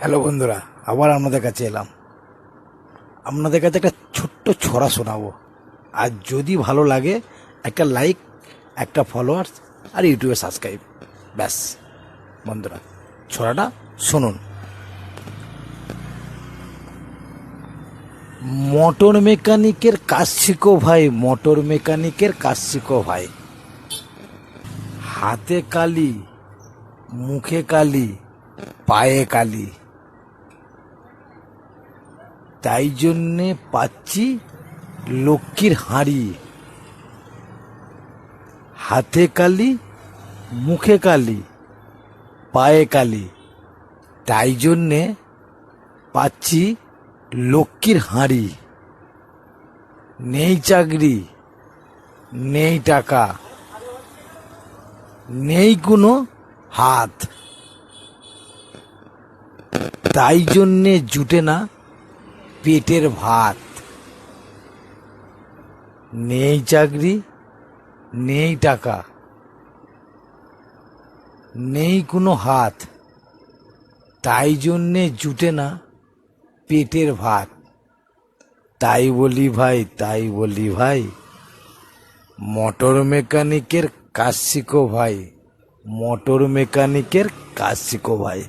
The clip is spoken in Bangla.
হ্যালো বন্ধুরা, আবার আপনাদের কাছে এলাম। আপনাদের কাছে একটা ছোট্ট ছড়া শোনাবো। আর যদি ভালো লাগে, একটা লাইক একটা ফলোয়ার্স আর ইউটিউবে সাবস্ক্রাইব ব্যাস, বন্ধুরা, ছড়াটা শুনুন। মোটর মেকানিকের কাজ শিখো ভাই, মোটর মেকানিকের কাজ শিখো ভাই। হাতে কালি, মুখে কালি, পায়ে কালি। তাই জন্যে পাচ্ছি লক্ষ্মীর হাঁড়ি। হাতে কালি, মুখে কালি, পায়ে কালি। তাই জন্যে পাচ্ছি লক্ষ্মীর হাঁড়ি। নেই চাকরি, নেই টাকা, নেই কোনো হাত। তাই জন্যে জুটে না পেটের ভাত। নেই চাকরি, নেই টাকা। নেই কোনো হাত। তাই জন্যে জুটে না পেটের ভাত। তাই বলি ভাই, তাই বলি ভাই, মোটর মেকানিকের কাজ ভাই, মোটর মেকানিকের কাজ ভাই।